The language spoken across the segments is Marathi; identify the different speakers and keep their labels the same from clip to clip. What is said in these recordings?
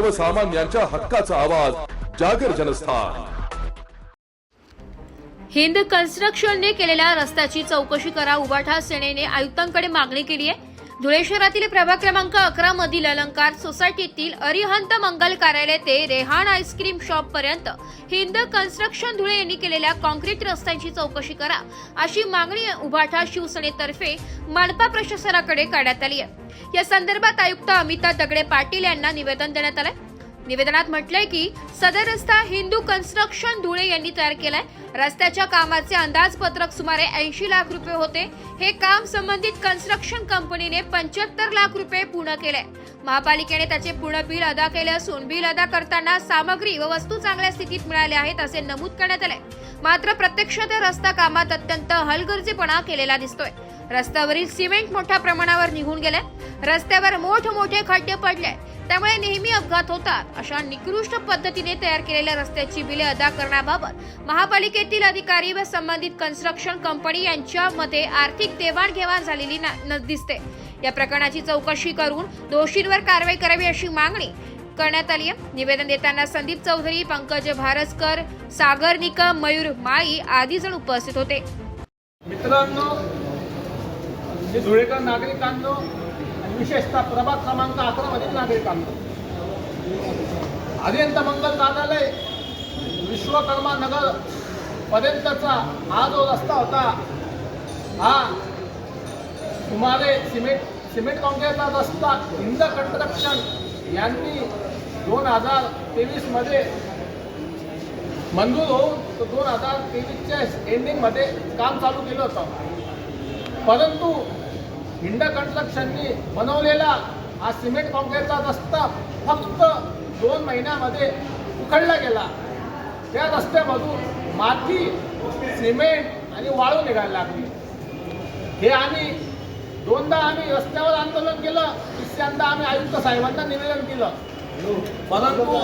Speaker 1: सर्वसामान्यांच्या हक्काचा आवाज जागर जनस्थान.
Speaker 2: हिंद कन्स्ट्रक्शनने केलेल्या रस्त्याची चौकशी करा उभाठा सेनेने आयुक्तांकडे मागणी केली आहे. धुळे शहरातील प्रभाग क्रमांक अकरा मधील अलंकार सोसायटीतील अरिहंत मंगल कार्यालय ते रेहान आईस्क्रीम शॉप पर्यंत हिंद कन्स्ट्रक्शन धुळे यांनी केलेल्या कॉन्क्रीट रस्त्यांची चौकशी करा अशी मागणी उभाठा शिवसेनेतर्फे मनपा प्रशासनाकडे काढण्यात आली आहे. या संदर्भात आयुक्त अमिता दगडे पाटील यांना निवेदन देण्यात आलंय. निवेदनात म्हटलंय की सदर रस्ता हिंदू कन्स्ट्रक्शन धुळे यांनी तयार केलाय. रस्त्याच्या कामाचे अंदाजपत्रक सुमारे ऐंशी लाख रुपये होते. हे काम संबंधित कन्स्ट्रक्शन कंपनीने पंच्याहत्तर लाख रुपये पूर्ण केले महापालिकेने त्याचे पूर्ण बिल अदा केले असून बिल अदा करताना सामग्री व वस्तू चांगल्या स्थितीत मिळाल्या आहेत असे नमूद करण्यात आले मात्र प्रत्यक्षात त्या रस्ता कामात अत्यंत हलगर्जीपणा केलेला दिसतोय. रस्त्यावरील सिमेंट मोठ्या प्रमाणावर निघून गेले रस्त्यावर मोठमोठे खड्डे पडले त्यामुळे नेहमी अपघात होतात. अशा निकृष्ट पद्धतीने तयार केलेल्या रस्त्याची बिले अदा करण्याबाबत महापालिकेतील अधिकारी व संबंधित कन्स्ट्रक्शन कंपनी यांच्यामध्ये आर्थिक देवाणघेवाण झालेली ना- न- दिसते. या प्रकरणाची चौकशी करून दोषींवर कारवाई करावी अशी मागणी करण्यात आली आहे. निवेदन देताना संदीप चौधरी पंकज भारसकर सागर निकम मयूर माळी आदी जण उपस्थित होते.
Speaker 3: मित्रांनो जे धुळेकर नागरिकांनो आणि विशेषतः प्रभाग क्रमांक अकरा मधील नागरिकांनो अरिहंत मंगल कार्यालय विश्वकर्मा नगर पर्यंतचा हा जो रस्ता होता हा सुमारे सिमेंट सिमेंट काँक्रीटचा रस्ता हिंद कन्स्ट्रक्शन यांनी दोन हजार तेवीसमध्ये मंजूर होऊन तो दोन हजार तेवीसच्या एंडिंगमध्ये काम चालू केलं होतं. परंतु हिंड कन्स्ट्रक्शननी बनवलेला हा सिमेंट काँक्रीटचा रस्ता फक्त दोन महिन्यामध्ये उखडला गेला. त्या रस्त्यामधून माती सिमेंट आणि वाळू निघायला लागली. हे आम्ही दोनदा आम्ही रस्त्यावर आंदोलन केलं तिसऱ्यांदा आम्ही आयुक्त साहेबांना निवेदन केलं. परंतु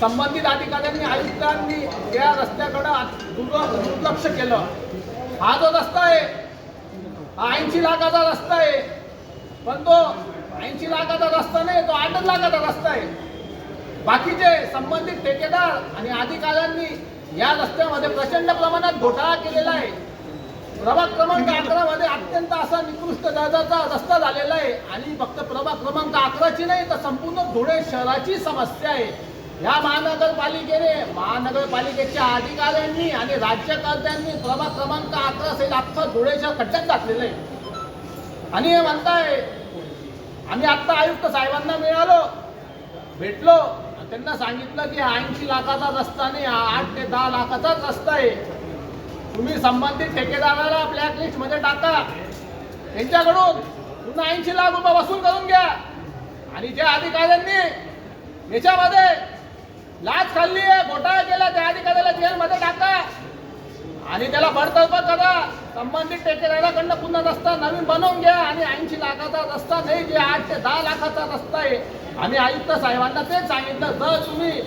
Speaker 3: संबंधित अधिकाऱ्यांनी आयुक्तांनी या रस्त्याकडं दुर्लक्ष केलं. हा जो रस्ता आहे हा ऐंशी लाखाचा रस्ता आहे. पण तो ऐंशी लाखाचा रस्ता नाही तो आठच लाखाचा रस्ता आहे. बाकीचे संबंधित ठेकेदार आणि अधिकाऱ्यांनी या रस्त्यामध्ये प्रचंड प्रमाणात घोटाळा केलेला आहे. प्रभाग क्रमांक अकरा मध्ये अत्यंत असा निकृष्ट दर्जाचा रस्ता झालेला आहे आणि फक्त प्रभाग क्रमांक अकराची नाही तर संपूर्ण धुळे शहराची समस्या आहे. या महानगरपालिकेने महानगरपालिकेच्या अधिकाऱ्यांनी आणि राज्यकर्त्यांनी प्रभाग क्रमांक अकरा सहित अख्खं धुळेच्या खड्ड्यात घातलेलं आहे. आणि हे म्हणताय आम्ही आत्ता आयुक्त साहेबांना मिळालो भेटलो त्यांना सांगितलं की ऐंशी लाखाचा रस्ता नाही आठ ते दहा लाखाचाच रस्ता आहे. तुम्ही संबंधित ठेकेदाराला ब्लॅकलिस्टमध्ये टाका. त्यांच्याकडून पुन्हा ऐंशी लाख रुपये वसूल करून घ्या. आणि ज्या अधिकाऱ्यांनी याच्यामध्ये लाच खाल्ली आहे. घोटाळा केला. त्या अधिकाऱ्याला जेलमध्ये टाका. आणि त्याला बडतर्फ करा. संबंधित ठेकेदाराकडनं पुन्हा रस्ता नवीन बनवून घ्या. आणि ऐंशी लाखाचा रस्ता नाही जे आठ ते दहा लाखाचा रस्ता आहे. आणि आयुक्त साहेबांना तेच सांगितलं. जर तुम्ही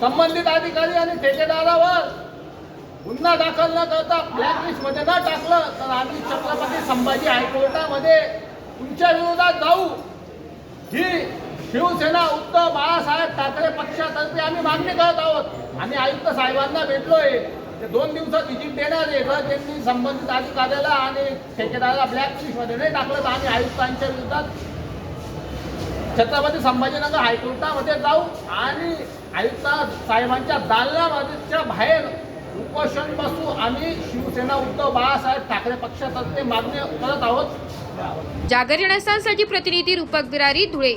Speaker 3: संबंधित अधिकारी आणि ठेकेदारावर गुन्हा दाखल न करता ब्लॅकलिस्टमध्ये न टाकलं तर आम्ही छत्रपती संभाजी हायकोर्टामध्ये तुमच्या विरोधात जाऊ. ही शिवसेना उद्धव बाळासाहेब ठाकरे पक्षातर्फे आम्ही मागणी करत आहोत. आम्ही आयुक्त साहेबांना भेटलोय. ते दोन दिवसात व्हिजिट देणार आहे. जर त्यांनी संबंधित अधिकाऱ्याला आणि ठेकेदाराला ब्लॅकमध्ये नाही टाकलं तर आम्ही आयुक्तांच्या विरोधात छत्रपती संभाजीनगर हायकोर्टामध्ये जाऊ आणि आयुक्त साहेबांच्या दालनामध्येच्या बाहेर उपोषण बसू. आम्ही शिवसेना उद्धव बाळासाहेब ठाकरे पक्षातर्फे मागणी करत आहोत.
Speaker 2: जागर जनस्थानसाठी प्रतिनिधी रूपक बिरारी धुळे.